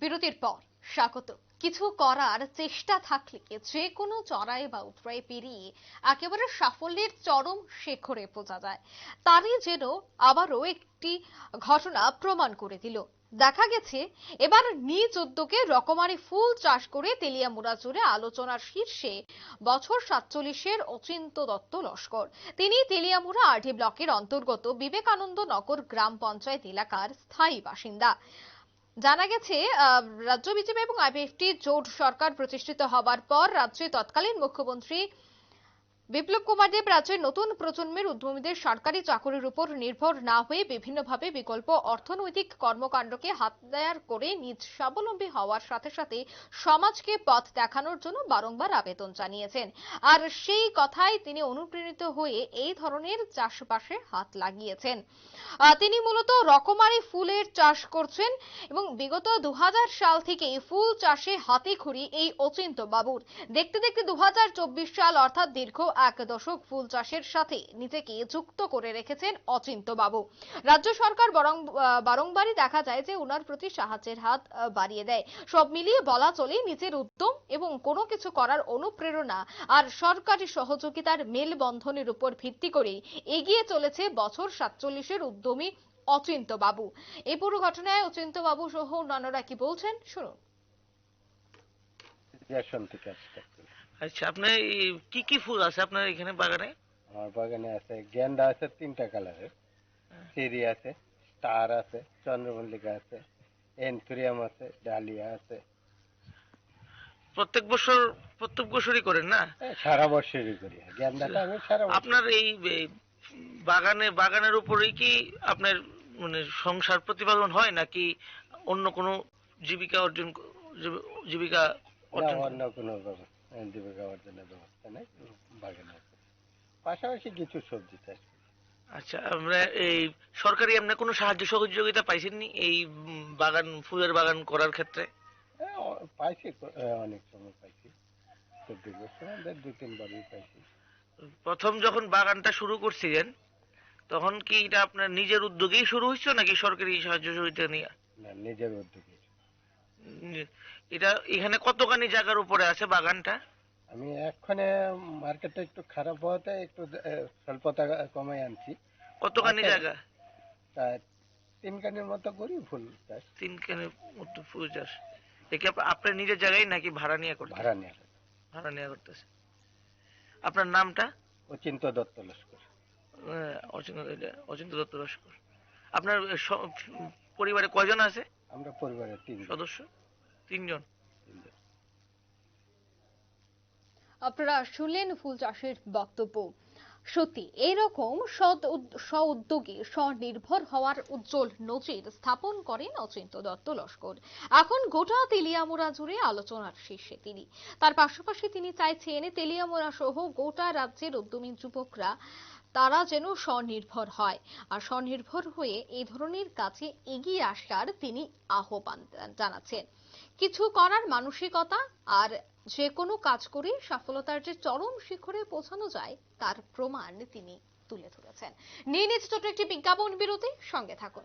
বিরতির পর স্বাগত। কিছু করার চেষ্টা থাকলে যে কোনো চড়াই বা উতরাই পেরিয়ে একেবারে সাফল্যের চরম শেখরে পৌঁছা যায়। তারই যেন আবারও একটি ঘটনা প্রমাণ করে দিল। দেখা গেছে, এবার নিজ উদ্যোগে রকমারি ফুল চাষ করে তেলিয়ামুড়া জুড়ে আলোচনার শীর্ষে বছর সাতচল্লিশের অচিন্ত দত্ত লস্কর। তিনি তেলিয়ামুড়া আরডি ব্লকের অন্তর্গত বিবেকানন্দ নগর গ্রাম পঞ্চায়েত এলাকার স্থায়ী বাসিন্দা। জানা গেছে রাজ্য বিজেপি এবং আইপিএফটি জোট সরকার প্রতিষ্ঠিত হবার পর রাজ্যে তৎকালীন মুখ্যমন্ত্রী বিপ্লব কুমার দেব রাজ্যের নতুন প্রজন্মের উদ্যমীদের সরকারি চাকরির উপর নির্ভর না হয়ে বিভিন্নভাবে বিকল্প অর্থনৈতিক কর্মকাণ্ডকে হাত দেয়ার করে নিজ স্বাবলম্বী হওয়ার সাথে সাথে সমাজকে পথ দেখানোর জন্য বারংবার আবেদন জানিয়েছেন। আর সেই কথায় তিনি অনুপ্রেরিত হয়ে এই ধরনের চাষবাসে হাত লাগিয়েছেন। তিনি মূলত রকমারি ফুলের চাষ করছেন এবং বিগত দু হাজার সাল থেকে ফুল চাষে হাতে খড়ি এই অচিন্ত বাবুর। দেখতে দেখতে দু হাজার চব্বিশ সাল অর্থাৎ দীর্ঘ এক দশক ফুল চাষের সাথে নিজেকে যুক্ত করে রেখেছেন অচিন্ত বাবু রাজ্য সরকার বরং বারংবারই দেখা যায় যে ওনার প্রতি সাহায্যের হাত বাড়িয়ে দেয়। সব মিলিয়ে বলা চলে নিজের উদ্যম এবং কোনো কিছু করার অনুপ্রেরণা আর সরকারি সহযোগিতার মেলবন্ধনের উপর ভিত্তি করে এগিয়ে চলেছে বছর সাতচল্লিশের উদ্যমী অচিন্ত বাবু এই পুরো ঘটনায় অচিন্ত বাবু সহ অন্যান্যরা কি বলছেন? শুনুন। রেশন থেকে আসতে আচ্ছা আপনার কি কি ফুল আছে আপনার এখানে বাগানে? আমার বাগানে আছে গেন্দা আছে তিনটা কালারের। সিরি আছে স্টার আছে চন্দ্রমল্লিকা আছে এনথুরিয়াম আছে ডালিয়া আছে। প্রত্যেক বছর প্রত্যেক বছরই করেন না? সারা বছরই করি। গেন্দাটা আমি সারা বছর আপনার এই বাগানে বাগানের উপরেই কি আপনার মানে সংসার প্রতিপালন হয় নাকি অন্য কোনো জীবিকা অর্জন জীবিকা? অন্য কোনো ব্যবস্থা জীবিকা অর্জনের ব্যবস্থা নেই বাগানে আছে পাশাপাশি কিছু সবজি চাষ আচ্ছা আমরা এই সরকারি আপনার কোনো সাহায্য সহযোগিতা পাইছেননি এই বাগান ফুলের বাগান করার ক্ষেত্রে? পাইছি অনেক সময় পাইছি। চব্বিশ বছর আমাদের দু তিনবারই পাইছি। প্রথম যখন বাগানটা শুরু করছিলেন তখন কি এটা আপনার নিজের উদ্যোগেই শুরু হয়েছিল নাকি সরকারি সাহায্য সহযোগিতা নিয়ে? না নিজের উদ্যোগে এটা এখানে কতখানি জায়গার উপরে আছে বাগানটা? আমি এক্ষণে মার্কেটটা একটু খারাপ হওয়াতে একটু এ, স্বল্প টাকা কমাই আনছি। কতখানি। জায়গা? তা তিন কানের মতো করি ফুল চাষ। তিন কানের মতো ফুল চাষ। দেখি আপনার নিজের জায়গায় নাকি ভাড়া নিয়ে করতে ভাড়া নিয়ে ভাড়া নিয়ে করতেছে আপনার নামটা? অচিন্ত দত্ত লস্কর। অচিন্ত অচিন্ত দত্ত লস্কর। আপনার পরিবারে কয়জন আছে? আমরা পরিবারের তিন সদস্য? তিনজন? আপনারা শুনলেন ফুল চাষের বক্তব্য। সত্যি এরকম সৎ স্ব-উদ্যোগে স্বনির্ভর হওয়ার উজ্জ্বল নজির স্থাপন করেন অচিন্ত দত্ত লস্কর। এখন গোটা তেলিয়ামুড়া জুড়ে আলোচনার শীর্ষে তিনি। তার পাশাপাশি তিনি চাইছেন তেলিয়ামুড়া সহ গোটা রাজ্যের উদ্যমী যুবকরা তারা যেন স্বনির্ভর হয়। আর স্বনির্ভর হয়ে এই ধরনের কাজে এগিয়ে আসার তিনি আহ্বান জানাচ্ছেন। কিছু করার মানসিকতা আর যে কোনো কাজ করে সফলতার যে চরম শিখরে পৌঁছানো যায়, তার প্রমাণ তিনি তুলে ধরেছেন। নিয়ে নিচ্ছে ছোট একটি বিজ্ঞাপন বিরতি, সঙ্গে থাকুন।